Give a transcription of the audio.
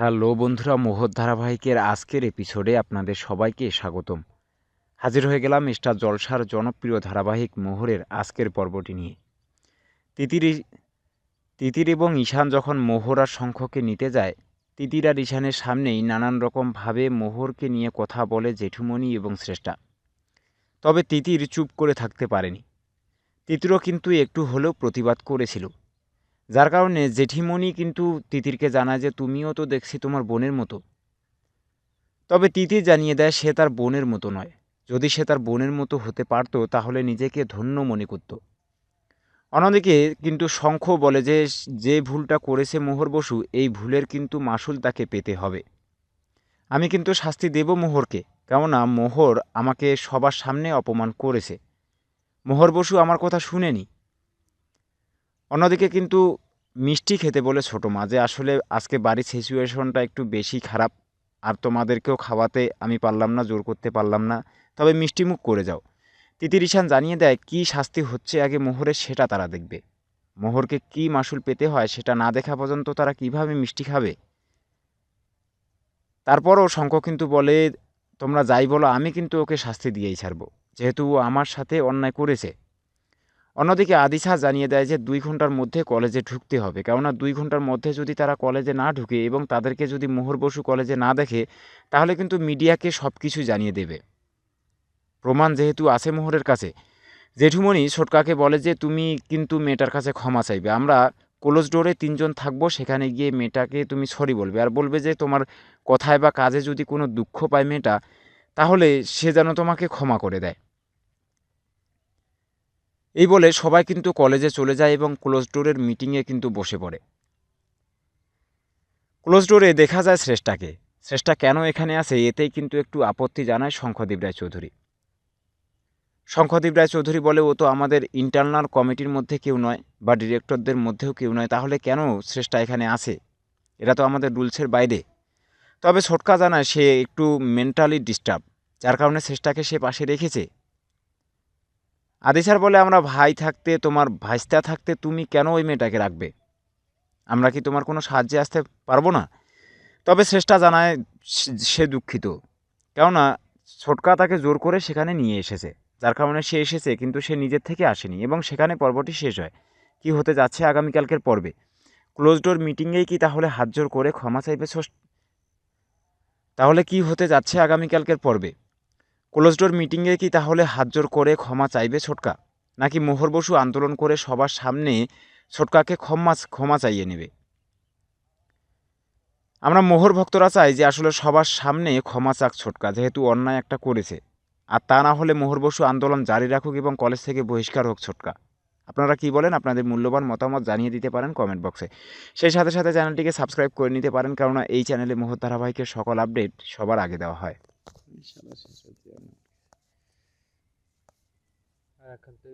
Hello বন্ধুরা মোহর ধারাবাহিকের আজকের এপিসোডে আপনাদের সবাইকে স্বাগতম। হাজির হয়ে গেলাম স্টার জলসার জনপ্রিয় ধারাবাহিক মোহরের আজকের পর্বটি নিয়ে। তিতির তিতির এবং ঈশান যখন মোহর আর শঙ্খকে নিতে যায়, তিতির আর ঈশানের সামনেই নানান রকমভাবে মোহরকে নিয়ে কথা বলে জেঠুমণি এবং শ্রেষ্ঠা। তবে তিতির চুপ করে থাকতে পারেনি। তিতিরও কিন্তু একটু হলেও প্রতিবাদ করেছিল। যার কারণে জেঠিমণি কিন্তু তিতিরকে জানায় যে, তুমিও তো দেখছি তোমার বোনের মতো। তবে তিতির জানিয়ে দেয়, সে তার বোনের মতো নয়। যদি সে তার বোনের মতো হতে পারতো, তাহলে নিজেকে ধন্য মনে করত। অন্যদিকে কিন্তু শঙ্খ বলে যে যে ভুলটা করেছে মোহর বসু, এই ভুলের কিন্তু মাসুল তাকে পেতে হবে। আমি কিন্তু শাস্তি দেব মোহরকে, কেননা মোহর আমাকে সবার সামনে অপমান করেছে। মোহর বসু আমার কথা শুনেনি। অন্যদিকে কিন্তু মিষ্টি খেতে বলে ছোটো মা যে আসলে আজকে বাড়ির সিচুয়েশনটা একটু বেশি খারাপ। আর তোমাদেরকেও খাওয়াতে আমি পারলাম না, জোর করতে পারলাম না। তবে মিষ্টি মুখ করে যাও। তিতির ঈশান জানিয়ে দেয়, কী শাস্তি হচ্ছে আগে মোহরের সেটা তারা দেখবে। মোহরকে কী মাসুল পেতে হয় সেটা না দেখা পর্যন্ত তারা কীভাবে মিষ্টি খাবে? তারপরও শঙ্খ কিন্তু বলে, তোমরা যাই বলো, আমি কিন্তু ওকে শাস্তি দিয়েই ছাড়বো। যেহেতু ও আমার সাথে অন্যায় করেছে। অন্যদিকে আদিশা জানিয়ে দেয় যে দুই ঘণ্টার মধ্যে কলেজে ঢুকতে হবে। কেননা দুই ঘণ্টার মধ্যে যদি তারা কলেজে না ঢুকে এবং তাদেরকে যদি মোহর বসু কলেজে না দেখে, তাহলে কিন্তু মিডিয়াকে সব কিছু জানিয়ে দেবে। প্রমাণ যেহেতু আছে মোহরের কাছে, জেঠুমণি ছোটকাকে বলে যে, তুমি কিন্তু মেয়েটার কাছে ক্ষমা চাইবে। আমরা ক্লোজ ডোরে তিনজন থাকব, সেখানে গিয়ে মেয়েটাকে তুমি সরি বলবে। আর বলবে যে, তোমার কথায় বা কাজে যদি কোনো দুঃখ পায় মেয়েটা, তাহলে সে যেন তোমাকে ক্ষমা করে দেয়। এই বলে সবাই কিন্তু কলেজে চলে যায় এবং ক্লোজ ডোরের মিটিংয়ে কিন্তু বসে পড়ে। ক্লোজ ডোরে দেখা যায় শ্রেষ্ঠাকে। শ্রেষ্ঠা কেন এখানে আসে এতেই কিন্তু একটু আপত্তি জানায় শঙ্খদেব রায় চৌধুরী শঙ্খদেব রায় চৌধুরী বলে, ও তো আমাদের ইন্টারনাল কমিটির মধ্যে কেউ নয় বা ডিরেক্টরদের মধ্যেও কেউ নয়, তাহলে কেন শ্রেষ্ঠা এখানে আছে এটা তো আমাদের রুলসের বাইরে। তবে ছোটকা জানায়, সে একটু মেন্টালি ডিস্টার্ব, যার কারণে শ্রেষ্ঠাকে সে পাশে রেখেছে। আদিসার বলে, আমরা ভাই থাকতে, তোমার ভাইস্তা থাকতে তুমি কেন ওই মেয়েটাকে রাখবে? আমরা কি তোমার কোনো সাহায্যে আসতে পারব না? তবে শ্রেষ্ঠা জানায়, সে- দুঃখিত। কেননা ছোটকা তাকে জোর করে সেখানে নিয়ে এসেছে। যার কারণে সে এসেছে, কিন্তু সে নিজের থেকে আসেনি এবং সেখানে পর্বটি শেষ হয়। কি হতে যাচ্ছে আগামীকালকের পর্বে? ক্লোজ ডোর মিটিংয়েই কি তাহলে হাত জোর করে ক্ষমা চাইবে তাহলে কি হতে যাচ্ছে আগামীকালকের পর্বে? ক্লোজ ডোর মিটিংয়ে কি তাহলে হাত জোর করে ক্ষমা চাইবে ছোটকা? নাকি মোহর বসু আন্দোলন করে সবার সামনে ছোটকাকে ক্ষমা ক্ষমা চাইয়ে নেবে? আমরা মোহর ভক্তরা চাই যে আসলে সবার সামনে ক্ষমা চাক ছোটকা, যেহেতু অন্যায় একটা করেছে। আর তা না হলে মোহর বসু আন্দোলন জারি রাখুক এবং কলেজ থেকে বহিষ্কার হোক ছোটকা। আপনারা কি বলেন? আপনাদের মূল্যবান মতামত জানিয়ে দিতে পারেন কমেন্ট বক্সে। সেই সাথে সাথে চ্যানেলটিকে সাবস্ক্রাইব করে নিতে পারেন, কেননা এই চ্যানেলে মোহর ধারাবাহিকের সকল আপডেট সবার আগে দেওয়া হয়। ইনশাল্লাহ শেষ হতে